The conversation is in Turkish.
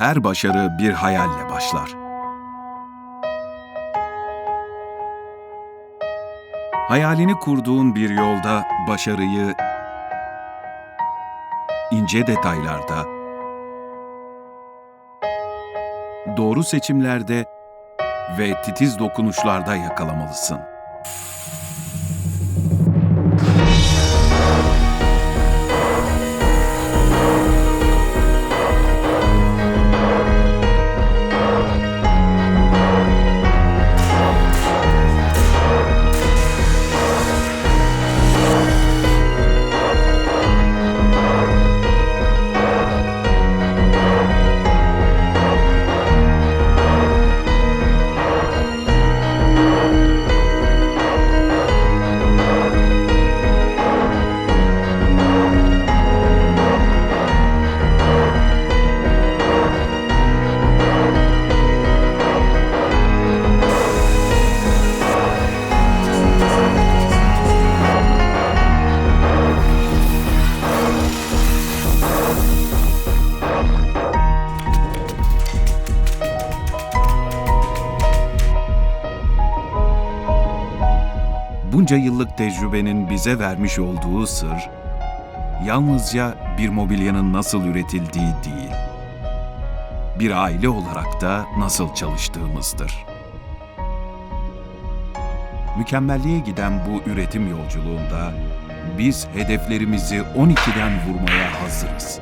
Her başarı bir hayalle başlar. Hayalini kurduğun bir yolda başarıyı ince detaylarda, doğru seçimlerde ve titiz dokunuşlarda yakalamalısın. Bunca yıllık tecrübenin bize vermiş olduğu sır, yalnızca bir mobilyanın nasıl üretildiği değil, bir aile olarak da nasıl çalıştığımızdır. Mükemmelliğe giden bu üretim yolculuğunda biz hedeflerimizi 12'den vurmaya hazırız.